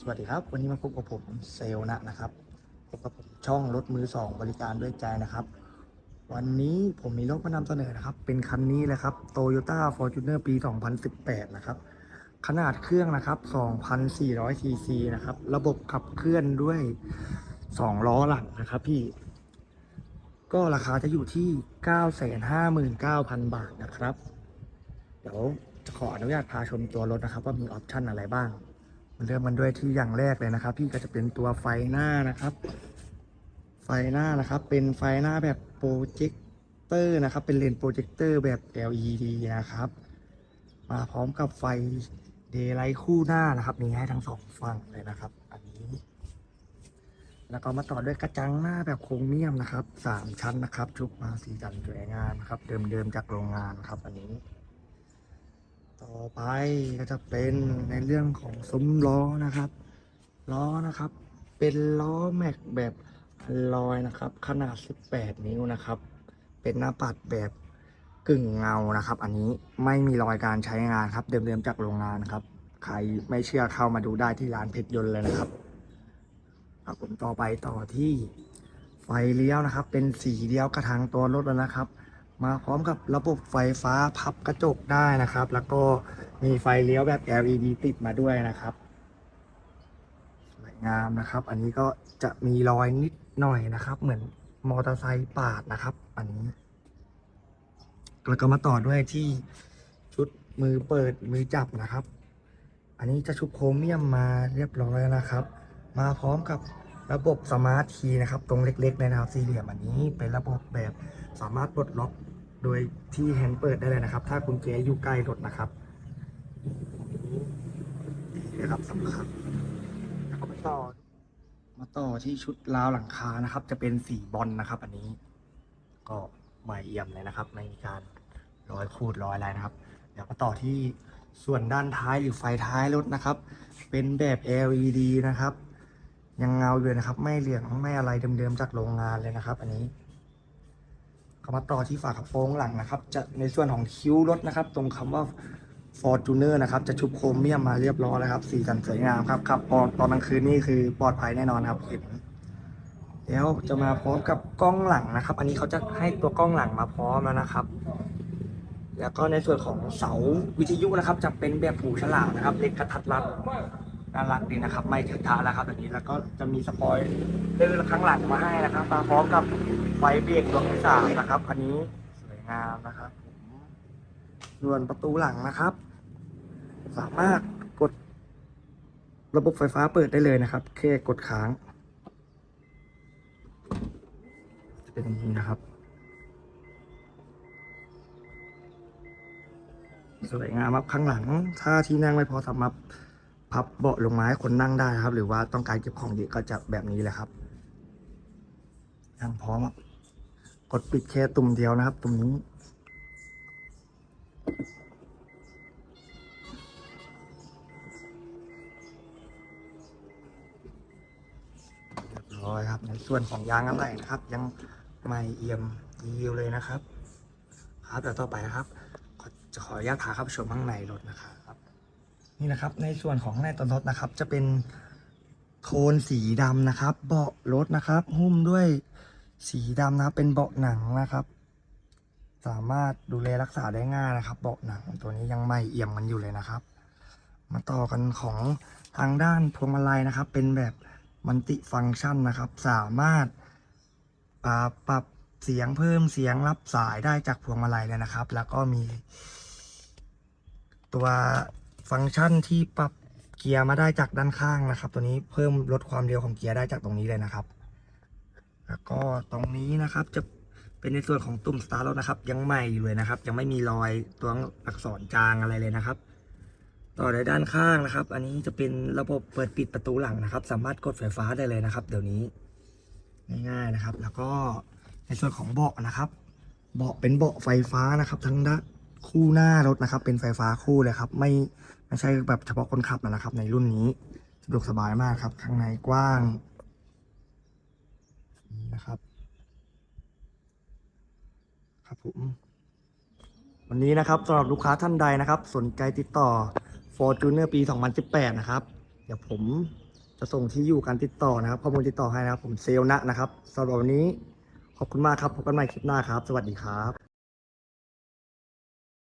สวัสดีครับ วันนี้มาพบกับผมเซลนะนะครับพบกับผมช่องรถมือสองบริการด้วยใจนะครับ วันนี้ผมมีรถมานำเสนอนะครับ เป็นคันนี้เลยครับ Toyota Fortuner ปี 2018 นะครับ ขนาดเครื่องนะครับ2,400 cc นะครับ ระบบขับเคลื่อนด้วย 2 ล้อหลังนะครับพี่ ก็ราคาจะอยู่ที่ 959,000 บาทนะครับ เดี๋ยวจะขออนุญาตพาชมตัวรถนะครับ ว่ามีออปชั่นอะไรบ้าง เริ่มมันด้วยที่อย่างแรกเลยนะครับ พี่ก็จะเป็นตัวไฟหน้านะครับ ไฟหน้านะครับ เป็นไฟหน้าแบบโปรเจคเตอร์นะครับ เป็นเลนส์โปรเจคเตอร์แบบ LED นะครับ มาพร้อมกับไฟเดย์ไลท์คู่หน้านะครับมีให้ทั้งสองฝั่งเลยนะครับ อันนี้ แล้วก็มาต่อด้วยกระจังหน้าแบบโครเมียมนะครับสามชั้นนะครับชุบมาสีจันสวยงามนะครับ เดิมๆจากโรงงานครับ อันนี้ ต่อไปก็จะเป็นในเรื่องของซุ้มล้อนะครับ ล้อนะครับ เป็นล้อแม็กแบบลอยนะครับ ขนาด 18 นิ้วนะครับ เป็นหน้าปัดแบบกึ่งเงานะครับ อันนี้ไม่มีรอยการใช้งานครับ เดิมๆจากโรงงานครับ ใครไม่เชื่อเข้ามาดูได้ที่ร้านเพชรยนต์เลยนะครับครับผมต่อไปต่อที่ไฟเลี้ยวนะครับ เป็นสีเลี้ยวกระทางตัวรถแล้วนะครับ มาพร้อมกับระบบไฟฟ้าพับกระจกได้นะครับ แล้วก็มีไฟเลี้ยวแบบ LED ติดมาด้วยนะครับสวยงามนะครับ อันนี้ก็จะมีรอยนิดหน่อยนะครับ เหมือนมอเตอร์ไซค์ปาดนะครับ อันนี้ แล้วก็มาต่อด้วยที่ชุดมือเปิดมือจับนะครับ อันนี้จะชุบโครเมียมมาเรียบร้อยแล้วนะครับ มาพร้อมกับ ระบบสมาร์ทคีย์นะครับ ตรงเล็กๆในนะครับสี่เหลี่ยมอันนี้เป็นระบบแบบสามารถปลดล็อกโดยที่แฮนด์เปิดได้เลยนะครับ ถ้าคุณเจอยู่ใกล้รถนะครับนี่นะครับสำคัญแล้วก็มาต่อ มาต่อที่ชุดราวหลังคานะครับ จะเป็นสีบอลนะครับ อันนี้ ก็ใหม่เอี่ยมเลยนะครับ ไม่มีการร้อยขูดร้อยอะไรนะครับ เดี๋ยวมาต่อที่ส่วนด้านท้ายหรือไฟท้ายรถนะครับ เป็นแบบ LED นะครับ ยังเงาอยู่นะครับ ไม่เหลืองไม่อะไรเดิมๆจากโรงงานเลยนะครับ อันนี้ก็มาต่อที่ฝากระโปรงหลังนะครับ จะในส่วนของคิ้วรถนะครับ ตรงคำว่า Fortuner นะครับ จะชุบโครเมียมมาเรียบร้อยแล้วครับ สีสันสวยงามครับครับตอนตอนกลางคืนนี่คือปลอดภัยแน่นอนครับเห็นแล้วจะมาพร้อมกับกล้องหลังนะครับ อันนี้เขาจะให้ตัวกล้องหลังมาพร้อมแล้วนะครับ แล้วก็ในส่วนของเสาวิทยุนะครับ จะเป็นแบบหูฉลามนะครับ เล็กกระทัดรัด น่ารักดีนะครับ ไม่ถึงทาแล้วครับแบบนี้แล้วก็จะมีสปอยเลอร์ข้างหลังมาให้นะครับมาพร้อมกับไฟเบรกดวงที่สามนะครับ อันนี้สวยงามนะครับส่วนประตูหลังนะครับ สามารถกดระบบไฟฟ้าเปิดได้เลยนะครับ แค่กดค้าง จะเป็นอย่างนี้นะครับสวยงามครับข้างหลัง ถ้าที่นั่งไม่พอสามารถ พับเบาะลงมาให้คนนั่งได้ครับ หรือว่าต้องการเก็บของเยอะก็จะแบบนี้เลยครับยังพร้อมกดปิดแค่ตุ่มเดียวนะครับ ตุ่มนี้ เรียบร้อยครับ ในส่วนของยางอะไรนะครับ ยังไม่เอี่ยมดีอยู่เลยนะครับ ครับเดี๋ยวต่อไปนะครับ จะขออนุญาตพาเข้าไปชมข้างในรถนะครับ นี่นะครับ ในส่วนของข้างในตัวรถนะครับ จะเป็นโทนสีดำนะครับ เบาะรถนะครับ หุ้มด้วยสีดำนะครับ เป็นเบาะหนังนะครับ สามารถดูแลรักษาได้ง่ายนะครับ เบาะหนังตัวนี้ยังไม่เอี่ยมกันอยู่เลยนะครับ มาต่อกันของทางด้านพวงมาลัยนะครับ เป็นแบบมัลติฟังก์ชันนะครับ สามารถปรับเสียงเพิ่มเสียงรับสายได้จากพวงมาลัยเลยนะครับ แล้วก็มีตัว ฟังก์ชันที่ปรับเกียร์มาได้จากด้านข้างนะครับ ตัวนี้เพิ่มลดความเร็วของเกียร์ได้จากตรงนี้เลยนะครับ แล้วก็ตรงนี้นะครับจะเป็นในส่วนของตุ่มสตาร์ทรถนะครับ ยังใหม่อยู่เลยนะครับ ยังไม่มีรอยตัวอักษรจางอะไรเลยนะครับ ต่อในด้านข้างนะครับ อันนี้จะเป็นระบบเปิดปิดประตูหลังนะครับ สามารถกดไฟฟ้าได้เลยนะครับ เดี๋ยวนี้ง่ายๆนะครับ แล้วก็ในส่วนของเบาะนะครับ เบาะเป็นเบาะไฟฟ้านะครับ ทั้งด้าน คู่หน้ารถนะครับ เป็นไฟฟ้าคู่เลยครับ ไม่ไม่ใช่แบบเฉพาะคนขับนะครับ ในรุ่นนี้สะดวกสบายมากครับ ข้างในกว้างนี่นะครับ ครับผมวันนี้นะครับสำหรับลูกค้าท่านใดนะครับ สนใจติดต่อ Fortuner ปี 2018 นะครับ เดี๋ยวผมจะส่งที่อยู่การติดต่อนะครับข้อมูลติดต่อให้นะครับ ผมเซลลนะนะครับสำหรับวันนี้ขอบคุณมากครับพบกันใหม่คลิปหน้าครับ สวัสดีครับ